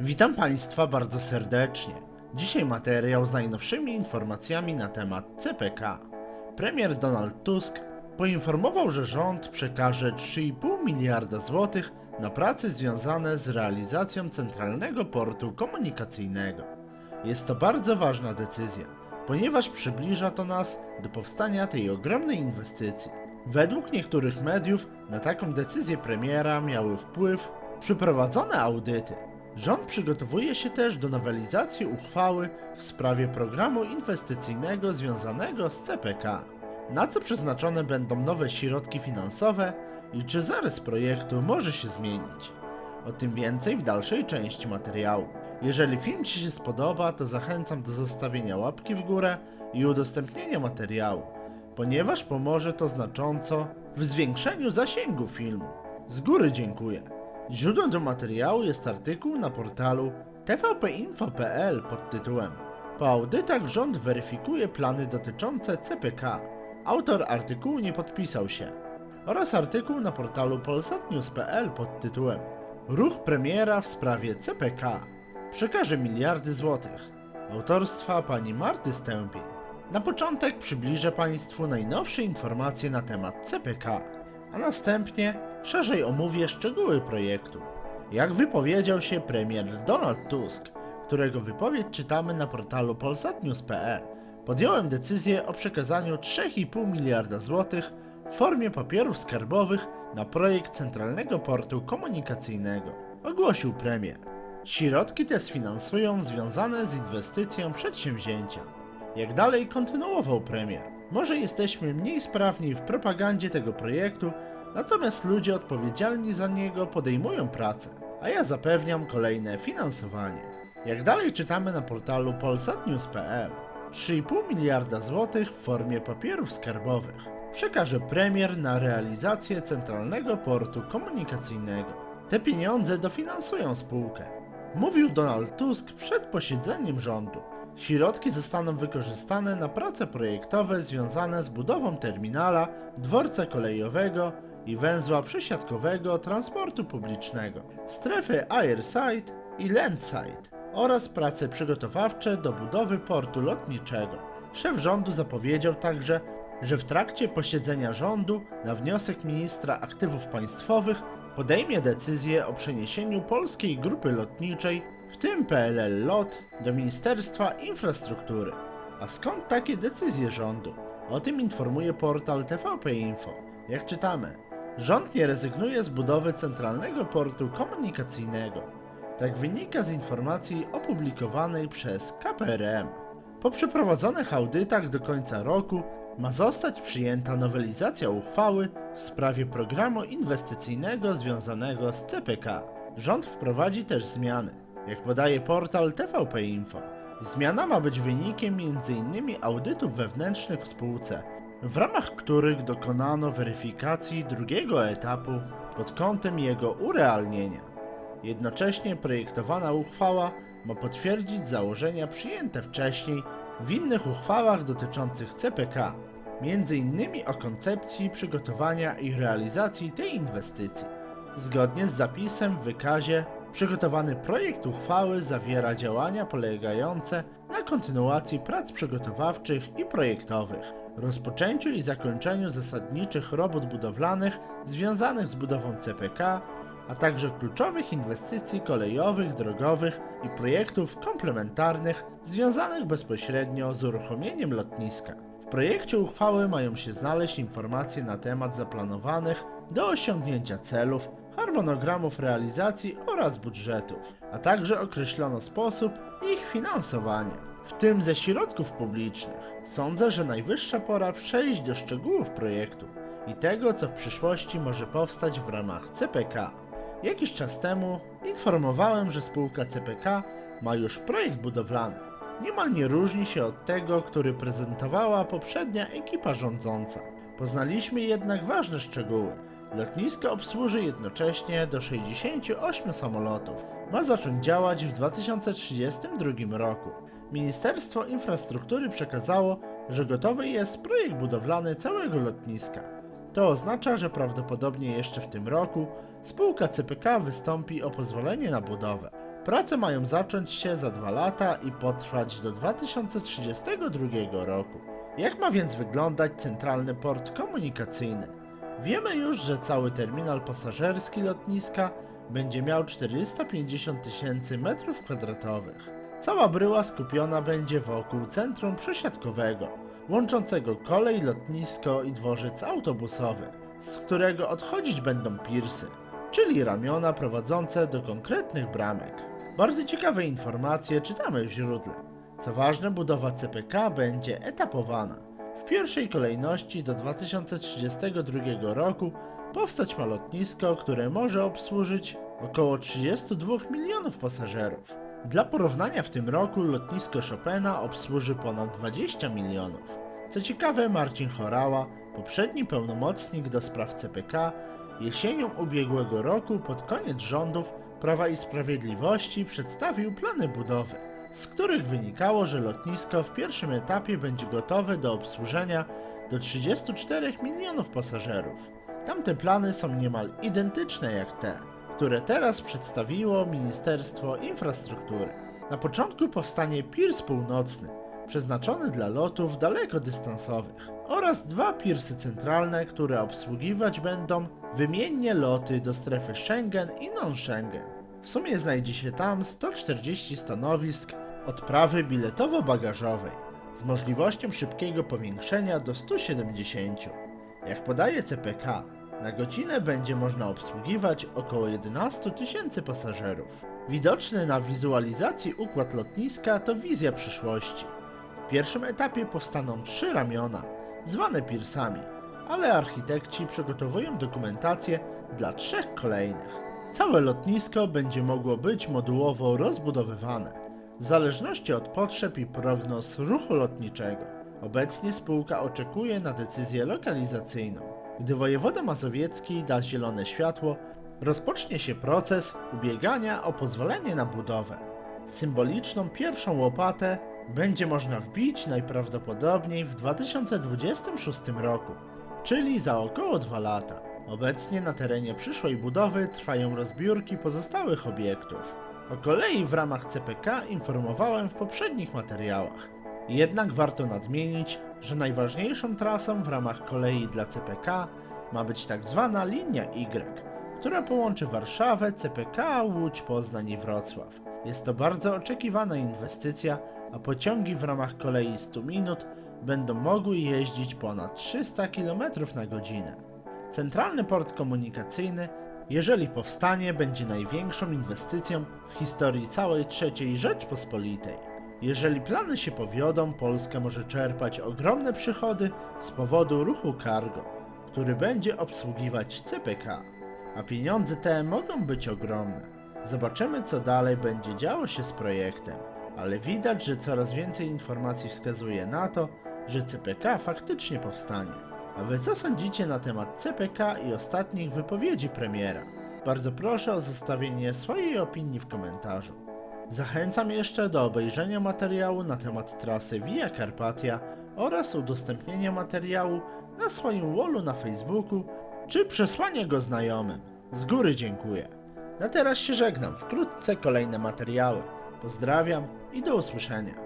Witam Państwa bardzo serdecznie. Dzisiaj materiał z najnowszymi informacjami na temat CPK. Premier Donald Tusk poinformował, że rząd przekaże 3,5 miliarda złotych na prace związane z realizacją Centralnego Portu Komunikacyjnego. Jest to bardzo ważna decyzja, ponieważ przybliża to nas do powstania tej ogromnej inwestycji. Według niektórych mediów na taką decyzję premiera miały wpływ przeprowadzone audyty. Rząd przygotowuje się też do nowelizacji uchwały w sprawie programu inwestycyjnego związanego z CPK. Na co przeznaczone będą nowe środki finansowe i czy zarys projektu może się zmienić? O tym więcej w dalszej części materiału. Jeżeli film Ci się spodoba, to zachęcam do zostawienia łapki w górę i udostępnienia materiału, ponieważ pomoże to znacząco w zwiększeniu zasięgu filmu. Z góry dziękuję. Źródłem do materiału jest artykuł na portalu tvpinfo.pl pod tytułem Po audytach rząd weryfikuje plany dotyczące CPK. Autor artykułu nie podpisał się. Oraz artykuł na portalu polsatnews.pl pod tytułem Ruch premiera w sprawie CPK przekaże miliardy złotych. Autorstwa pani Marty Stępień. Na początek przybliżę Państwu najnowsze informacje na temat CPK, a następnie szerzej omówię szczegóły projektu. Jak wypowiedział się premier Donald Tusk, którego wypowiedź czytamy na portalu polsatnews.pl, podjąłem decyzję o przekazaniu 3,5 miliarda złotych w formie papierów skarbowych na projekt Centralnego Portu Komunikacyjnego, ogłosił premier. Środki te sfinansują związane z inwestycją przedsięwzięcia. Jak dalej kontynuował premier. Może jesteśmy mniej sprawni w propagandzie tego projektu, natomiast ludzie odpowiedzialni za niego podejmują pracę, a ja zapewniam kolejne finansowanie. Jak dalej czytamy na portalu polsatnews.pl 3,5 miliarda złotych w formie papierów skarbowych przekaże premier na realizację Centralnego Portu Komunikacyjnego. Te pieniądze dofinansują spółkę. Mówił Donald Tusk przed posiedzeniem rządu. Środki zostaną wykorzystane na prace projektowe związane z budową terminala, dworca kolejowego i węzła przesiadkowego transportu publicznego, strefy airside i landside oraz prace przygotowawcze do budowy portu lotniczego. Szef rządu zapowiedział także, że w trakcie posiedzenia rządu na wniosek ministra aktywów państwowych podejmie decyzję o przeniesieniu polskiej grupy lotniczej, w tym PLL LOT, do Ministerstwa Infrastruktury. A skąd takie decyzje rządu? O tym informuje portal TVP Info. Jak czytamy, rząd nie rezygnuje z budowy centralnego portu komunikacyjnego. Tak wynika z informacji opublikowanej przez KPRM. Po przeprowadzonych audytach do końca roku ma zostać przyjęta nowelizacja uchwały w sprawie programu inwestycyjnego związanego z CPK. Rząd wprowadzi też zmiany, jak podaje portal TVP Info. Zmiana ma być wynikiem m.in. audytów wewnętrznych w spółce, w ramach których dokonano weryfikacji drugiego etapu pod kątem jego urealnienia. Jednocześnie projektowana uchwała ma potwierdzić założenia przyjęte wcześniej w innych uchwałach dotyczących CPK, innymi o koncepcji przygotowania i realizacji tej inwestycji. Zgodnie z zapisem w wykazie, przygotowany projekt uchwały zawiera działania polegające na kontynuacji prac przygotowawczych i projektowych, rozpoczęciu i zakończeniu zasadniczych robót budowlanych związanych z budową CPK, a także kluczowych inwestycji kolejowych, drogowych i projektów komplementarnych związanych bezpośrednio z uruchomieniem lotniska. W projekcie uchwały mają się znaleźć informacje na temat zaplanowanych do osiągnięcia celów, harmonogramów realizacji oraz budżetów, a także określono sposób ich finansowania, w tym ze środków publicznych. Sądzę, że najwyższa pora przejść do szczegółów projektu i tego, co w przyszłości może powstać w ramach CPK. Jakiś czas temu informowałem, że spółka CPK ma już projekt budowlany. Niemal nie różni się od tego, który prezentowała poprzednia ekipa rządząca. Poznaliśmy jednak ważne szczegóły. Lotnisko obsłuży jednocześnie do 68 samolotów. Ma zacząć działać w 2032 roku. Ministerstwo Infrastruktury przekazało, że gotowy jest projekt budowlany całego lotniska. To oznacza, że prawdopodobnie jeszcze w tym roku spółka CPK wystąpi o pozwolenie na budowę. Prace mają zacząć się za dwa lata i potrwać do 2032 roku. Jak ma więc wyglądać centralny port komunikacyjny? Wiemy już, że cały terminal pasażerski lotniska będzie miał 450 tysięcy metrów kwadratowych. Cała bryła skupiona będzie wokół centrum przesiadkowego, łączącego kolej, lotnisko i dworzec autobusowy, z którego odchodzić będą pirsy, czyli ramiona prowadzące do konkretnych bramek. Bardzo ciekawe informacje czytamy w źródle. Co ważne, budowa CPK będzie etapowana. Pierwszej kolejności do 2032 roku powstać ma lotnisko, które może obsłużyć około 32 milionów pasażerów. Dla porównania w tym roku lotnisko Chopina obsłuży ponad 20 milionów. Co ciekawe, Marcin Chorała, poprzedni pełnomocnik do spraw CPK, jesienią ubiegłego roku pod koniec rządów Prawa i Sprawiedliwości przedstawił plany budowy, z których wynikało, że lotnisko w pierwszym etapie będzie gotowe do obsłużenia do 34 milionów pasażerów. Tamte plany są niemal identyczne jak te, które teraz przedstawiło Ministerstwo Infrastruktury. Na początku powstanie Pirs Północny, przeznaczony dla lotów dalekodystansowych oraz dwa pirsy centralne, które obsługiwać będą wymiennie loty do strefy Schengen i non-Schengen. W sumie znajdzie się tam 140 stanowisk odprawy biletowo-bagażowej z możliwością szybkiego powiększenia do 170. Jak podaje CPK, na godzinę będzie można obsługiwać około 11 tysięcy pasażerów. Widoczny na wizualizacji układ lotniska to wizja przyszłości. W pierwszym etapie powstaną trzy ramiona, zwane pirsami, ale architekci przygotowują dokumentację dla trzech kolejnych. Całe lotnisko będzie mogło być modułowo rozbudowywane, w zależności od potrzeb i prognoz ruchu lotniczego. Obecnie spółka oczekuje na decyzję lokalizacyjną. Gdy wojewoda mazowiecki da zielone światło, rozpocznie się proces ubiegania o pozwolenie na budowę. Symboliczną pierwszą łopatę będzie można wbić najprawdopodobniej w 2026 roku, czyli za około 2 lata. Obecnie na terenie przyszłej budowy trwają rozbiórki pozostałych obiektów. O kolei w ramach CPK informowałem w poprzednich materiałach. Jednak warto nadmienić, że najważniejszą trasą w ramach kolei dla CPK ma być tak zwana linia Y, która połączy Warszawę, CPK, Łódź, Poznań i Wrocław. Jest to bardzo oczekiwana inwestycja, a pociągi w ramach kolei 100 minut będą mogły jeździć ponad 300 km na godzinę. Centralny port komunikacyjny, jeżeli powstanie, będzie największą inwestycją w historii całej III Rzeczpospolitej. Jeżeli plany się powiodą, Polska może czerpać ogromne przychody z powodu ruchu cargo, który będzie obsługiwać CPK, a pieniądze te mogą być ogromne. Zobaczymy, co dalej będzie działo się z projektem, ale widać, że coraz więcej informacji wskazuje na to, że CPK faktycznie powstanie. A wy co sądzicie na temat CPK i ostatnich wypowiedzi premiera? Bardzo proszę o zostawienie swojej opinii w komentarzu. Zachęcam jeszcze do obejrzenia materiału na temat trasy Via Carpatia oraz udostępnienia materiału na swoim wallu na Facebooku czy przesłania go znajomym. Z góry dziękuję. Na teraz się żegnam, wkrótce kolejne materiały. Pozdrawiam i do usłyszenia.